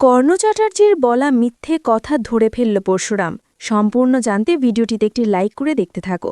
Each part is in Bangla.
কর্ণ চ্যাটার্জির বলা মিথ্যে কথা ধরে ফেলল পরশুরাম। সম্পূর্ণ জানতে ভিডিওটিতে একটি লাইক করে দেখতে থাকো।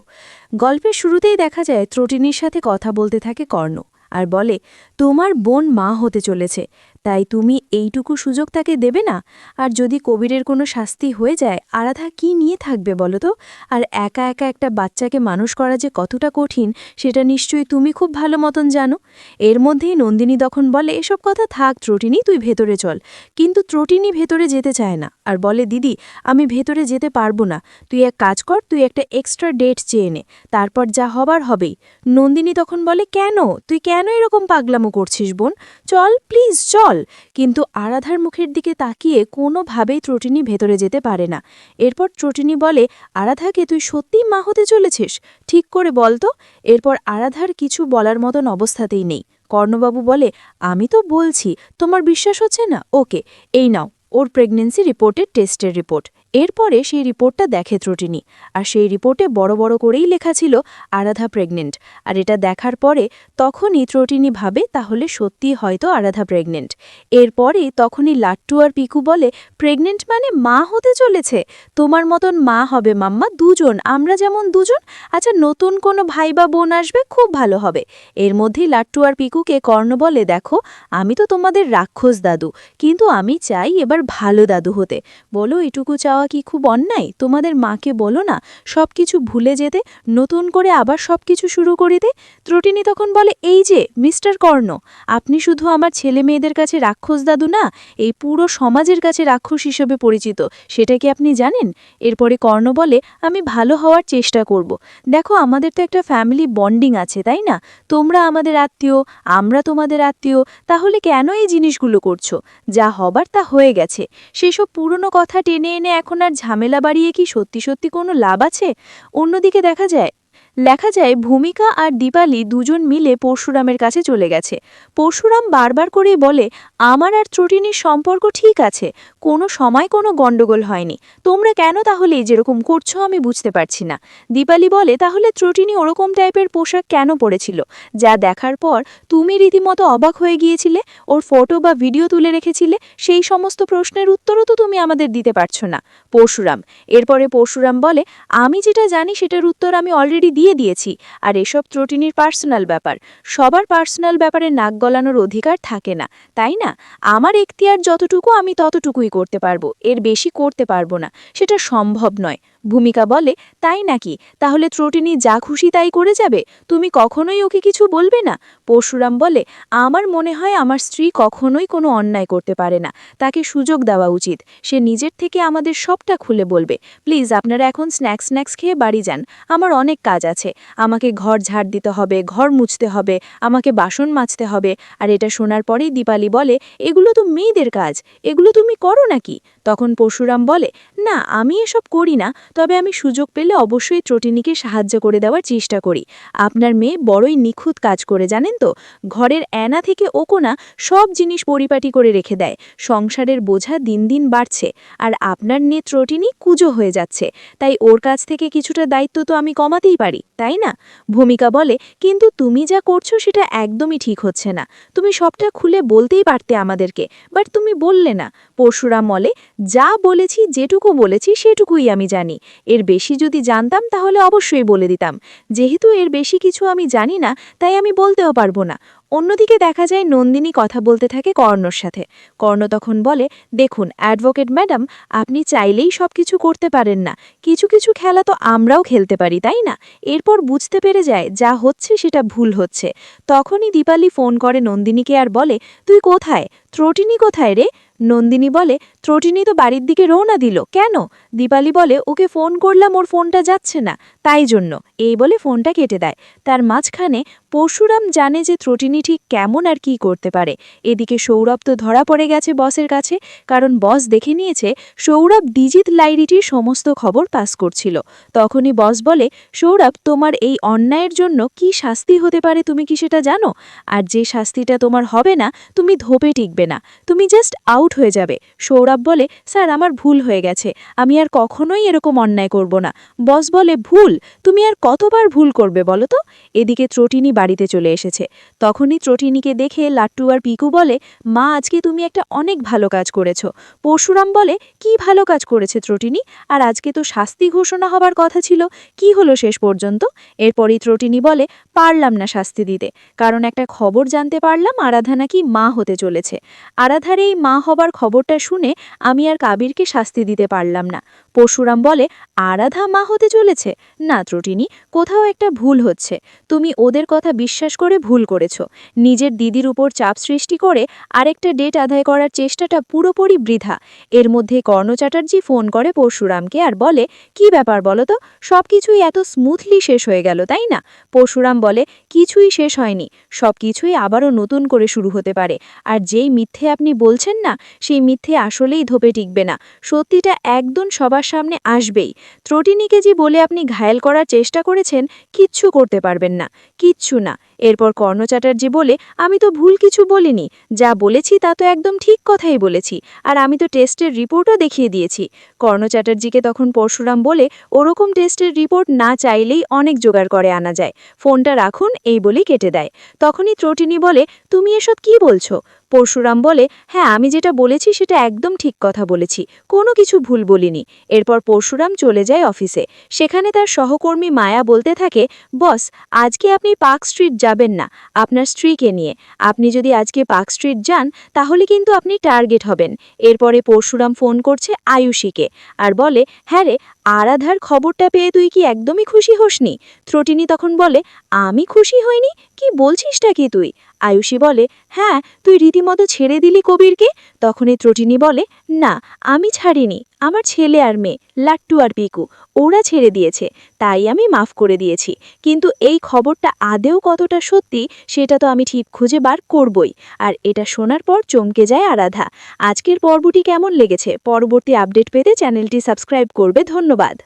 গল্পের শুরুতেই দেখা যায়, ত্রটিনির সাথে কথা বলতে থাকে কর্ণ, আর বলে, তোমার বোন মা হতে চলেছে। তাই তুমি এইটুকু সুযোগ তাকে দেবে না। আর যদি কবিরের কোনো শাস্তি হয়ে যায়, আরাধা কি নিয়ে থাকবে বলো তো? আর একা একা একটা বাচ্চাকে মানুষ করা যে কতটা কঠিন, সেটা নিশ্চয়ই তুমি খুব ভালো মতন জানো। এর মধ্যেই নন্দিনী তখন বলে, এসব কথা থাক ত্রটিনি, তুই ভেতরে চল। কিন্তু ত্রটিনি ভেতরে যেতে চায় না। আর বলে, দিদি, আমি ভেতরে যেতে পারব না। তুই এক কাজ কর, তুই একটা এক্সট্রা ডেট চেয়ে নে। তারপর যা হবার হবেই। নন্দিনী তখন বলে, কেন? তুই কেন এরকম পাগলামো করছিস বোন? চল, প্লিজ, চল। কিন্তু আরাধার মুখের দিকে তাকিয়ে কোনোভাবেই ত্রটিনি ভেতরে যেতে পারে না। এরপর ত্রটিনি বলে, আরাধাকে তুই সত্যিই মা হতে চলেছিস? ঠিক করে বল তো। এরপর আরাধার কিছু বলার মতন অবস্থাতেই নেই। কর্ণবাবু বলে, আমি তো বলছি, তোমার বিশ্বাস হচ্ছে না? ওকে, এই নাও, ওর প্রেগনেন্সি রিপোর্টের টেস্টের রিপোর্ট। এরপরে সেই রিপোর্টটা দেখে ত্রুটিনি। আর সেই রিপোর্টে বড় বড় করেই লেখা ছিল, আরাধা প্রেগনেন্ট আর এটা দেখার পরে তখনই ত্রুটিনি ভাবে, তাহলে সত্যি হয়তো আরাধা প্রেগনেন্ট এরপরে তখনই লাট্টু আর পিকু বলে প্রেগনেন্ট মানে মা হতে চলেছে? তোমার মতন মা হবে মাম্মা, দুজন। আমরা যেমন দুজন আচ্ছা নতুন কোনো ভাই বা বোন আসবে, খুব ভালো হবে। এর মধ্যেই লাট্টু আর পিকুকে কর্ণ বলে, দেখো, আমি তো তোমাদের রাক্ষস দাদু, কিন্তু আমি চাই এবার ভালো দাদু হতে। বলো, এটুকু চাওয়া কি খুব অন্যায়? তোমাদের মাকে বলো না সব কিছু ভুলে যেতে, নতুন করে আবার সব কিছু শুরু করিতে? ত্রটিনি তখন বলে, এই যে, মিস্টার কর্ণ, আপনি শুধু আমার ছেলে মেয়েদের কাছে রাক্ষস দাদু না, এই পুরো সমাজের কাছে রাক্ষস হিসেবে পরিচিত, সেটা কি আপনি জানেন? এরপরে কর্ণ বলে, আমি ভালো হওয়ার চেষ্টা করব। দেখো, আমাদের তো একটা ফ্যামিলি বন্ডিং আছে, তাই না? তোমরা আমাদের আত্মীয়, আমরা তোমাদের আত্মীয়, তাহলে কেন এই জিনিসগুলো করছ? যা হবার তা হয়ে গেছে। সেসব পুরনো কথা টেনে এনে এখন আর ঝামেলা বাড়িয়ে কি সত্যি সত্যি কোনো লাভ আছে? অন্যদিকে দেখা যায় লেখা যায়, ভূমিকা আর দীপালি দুজন মিলে পরশুরামের কাছে চলে গেছে। পরশুরাম বারবার করেই বলে, আমার আর ত্রটিনির সম্পর্ক ঠিক আছে, কোনো সময় কোনো গণ্ডগোল হয়নি। তোমরা কেন তাহলে যেরকম করছ আমি বুঝতে পারছি না। দীপালি বলে, তাহলে ত্রটিনি ওরকম টাইপের পোশাক কেন পরেছিল? যা দেখার পর তুমি রীতিমতো অবাক হয়ে গিয়েছিলে, ওর ফটো বা ভিডিও তুলে রেখেছিলে, সেই সমস্ত প্রশ্নের উত্তরও তো তুমি আমাদের দিতে পারছ না। পরশুরাম, এরপরে পরশুরাম বলে, আমি যেটা জানি সেটার উত্তর আমি অলরেডি দিয়ে দিয়েছি, আর এসব ত্রুটিনির পার্সোনাল ব্যাপার। সবার পার্সোনাল ব্যাপারে নাক গলানোর অধিকার থাকে না, তাই না? আমার এখতিয়ার যতটুকু আমি ততটুকুই করতে পারব, এর বেশি করতে পারব না, সেটা সম্ভব নয়। ভূমিকা বলে, তাই নাকি? তাহলে ত্রটিনি যা খুশি তাই করে যাবে? তুমি কখনোই ওকে কিছু বলবে না? পরশুরাম বলে, আমার মনে হয় আমার স্ত্রী কখনোই কোনো অন্যায় করতে পারে না। তাকে সুযোগ দেওয়া উচিত। সে নিজের থেকে আমাদের সবটা খুলে বলবে। প্লিজ, আপনারা এখন স্ন্যাক্স স্ন্যাক্স খেয়ে বাড়ি যান। আমার অনেক কাজ আছে। আমাকে ঘর ঝাড় দিতে হবে, ঘর মুছতে হবে, আমাকে বাসন মাজতে হবে। আর এটা শোনার পরেই দীপালি বলে, এগুলো তো মেয়েদের কাজ। এগুলো তুমি করো নাকি? তখন পরশুরাম বলে, না, আমি এসব করি না। তবে আমি সুযোগ পেলে অবশ্যই ত্রটিনিকে সাহায্য করে দেওয়ার চেষ্টা করি। আপনার মেয়ে বড়ই নিখুঁত কাজ করে, জানেন তো? ঘরের অ্যানা থেকে ওকোনা সব জিনিস পরিপাটি করে রেখে দেয়। সংসারের বোঝা দিন দিন বাড়ছে আর আপনার মেয়ে ত্রটিনি কুজো হয়ে যাচ্ছে। তাই ওর কাছ থেকে কিছুটা দায়িত্ব তো আমি কমাতেই পারি, তাই না? ভূমিকা বলে, কিন্তু তুমি যা করছ সেটা একদমই ঠিক হচ্ছে না। তুমি সবটা খুলে বলতেই পারতে আমাদেরকে, বাট তুমি বললে না। পরশুরাম বলে যা বলেছি যেটুকু বলেছি সেটুকুই আমি জানি। এর বেশি যদি জানতাম, তাহলে অবশ্যই বলে দিতাম। যেহেতু এর বেশি কিছু আমি জানি না, তাই আমি বলতেও পারব না। অন্যদিকে দেখা যায়, নন্দিনী কথা বলতে থাকে কর্ণর সাথে। কর্ণ তখন বলে, দেখুন, অ্যাডভোকেট ম্যাডাম, আপনি চাইলেই সব কিছু করতে পারেন না। কিছু কিছু খেলা তো আমরাও খেলতে পারি, তাই না? এরপর বুঝতে পেরে যায়, যা হচ্ছে সেটা ভুল হচ্ছে। তখনই দীপালি ফোন করে নন্দিনীকে আর বলে, তুই কোথায়? ত্রটিনি কোথায় রে? নন্দিনী বলে, ত্রটিনি তো বাড়ির দিকে রওনা দিল। কেন? দীপালি বলে, ওকে ফোন করলাম, ওর ফোনটা যাচ্ছে না। তাই জন্য। এই বলে ফোনটা কেটে দেয়। তার মাঝখানে পরশুরাম জানে যে ত্রটিনি ঠিক কেমন আর কি করতে পারে। এদিকে সৌরভ তো ধরা পড়ে গেছে বসের কাছে, কারণ বস দেখে নিয়েছে, সৌরভ ডিজিত লাইরিটির সমস্ত খবর পাস করছিল। তখনই বস বলে, সৌরভ, তোমার এই অন্যায়ের জন্য কি শাস্তি হতে পারে তুমি কি সেটা জানো? আর যে শাস্তিটা তোমার হবে না, তুমি ধোপে টিকবে থাকবে না। তুমি জাস্ট আউট হয়ে যাবে। সৌরভ বলে, স্যার, আমার ভুল হয়ে গেছে। আমি আর কখনোই এরকম অন্যায় করব না। বস বলে, ভুল? তুমি আর কতবার ভুল করবে বলো তো? এদিকে ত্রটিনি বাড়িতে চলে এসেছে। তখনই ত্রটিনিকে দেখে লাট্টু আর পিকু বলে, মা, আজকে তুমি একটা অনেক ভালো কাজ করেছ। পরশুরাম বলে, কি ভালো কাজ করেছে ত্রটিনি আর আজকে তো শাস্তি ঘোষণা হবার কথা ছিল। কি হলো শেষ পর্যন্ত? এরপরই ত্রটিনি বলে, পারলাম না শাস্তি দিতে। কারণ একটা খবর জানতে পারলাম, আরাধা নাকি মা হতে চলেছে। আরাধার এই মা হবার খবরটা শুনে আমি আর কাবিরকে শাস্তি দিতে পারলাম না। পরশুরাম বলে, আরাধা মা হতে চলেছে? না ত্রটিনি, কোথাও একটা ভুল হচ্ছে। তুমি ওদের কথা বিশ্বাস করে ভুল করেছ। নিজের দিদির উপর চাপ সৃষ্টি করে আরেকটা ডেট আদায় করার চেষ্টাটা পুরোপুরি বৃথা। এর মধ্যে কর্ণ চ্যাটার্জি ফোন করে পরশুরামকে আর বলে, কি ব্যাপার বলো তো? সব কিছুই এত স্মুথলি শেষ হয়ে গেল, তাই না? পরশুরাম বলে, কিছুই শেষ হয়নি। সব কিছুই আবারও নতুন করে শুরু হতে পারে। আর যেই মিথ্যে আপনি বলছেন না, সেই মিথ্যে আসলেই ধোপে টিকবে না। সত্যিটা একদম সবার সামনে আসবেই। ত্রটিনিকে যে বলে আপনি ঘায়েল করার চেষ্টা করেছেন, কিচ্ছু করতে পারবেন না। কিচ্ছু না। এরপর কর্ণ চ্যাটার্জি বলে, আমি তো ভুল কিছু বলিনি। যা বলেছি তা তো একদম ঠিক কথাই বলেছি, আর আমি তো টেস্টের রিপোর্টও দেখিয়ে দিয়েছি। কর্ণ চ্যাটার্জিকে তখন পরশুরাম বলে, ওরকম টেস্টের রিপোর্ট না চাইলেই অনেক জোগাড় করে আনা যায়। ফোনটা রাখুন, এই বলেই কেটে দেয়। তখনই ত্রটিনি বলে, তুমি এসব কি বলছো? পরশুরাম বলে হ্যাঁ আমি যেটা বলেছি সেটা একদম ঠিক কথা বলেছি, কোনো কিছু ভুল বলিনি। এরপর পরশুরাম চলে যায় অফিসে। সেখানে তার সহকর্মী মায়া বলতে থাকে, বস, আজকে আপনি পার্ক স্ট্রিট যাবেন না। আপনার স্ত্রীকে নিয়ে। আপনি যদি আজকে পার্ক স্ট্রিট যান, তাহলে কিন্তু আপনি টার্গেট হবেন। এরপরে পরশুরাম ফোন করছে আয়ুষীকে আর বলে হ্যাঁ রে আরাধার খবরটা পেয়ে তুই কি একদমই খুশি হোসনি? ত্রটিনি তখন বলে, আমি খুশি হইনি? কি বলছিসটা কি তুই? আয়ুষী বলে হ্যাঁ তুই রীতিমতো ছেড়ে দিলি কবিরকে? তখনই ত্রটিনি বলে, না, আমি ছাড়িনি। আমার ছেলে আর মেয়ে, লাট্টু আর পিকু, ওরা ছেড়ে দিয়েছে, তাই আমি মাফ করে দিয়েছি। কিন্তু এই খবরটা আদেও কতটা সত্যি, সেটা তো আমি ঠিক খুঁজে বার করবই। আর এটা শোনার পর চমকে যায় আরাধা। আজকের পর্বটি কেমন লেগেছে? পরবর্তী আপডেট পেতে চ্যানেলটি সাবস্ক্রাইব করবে। ধন্যবাদ।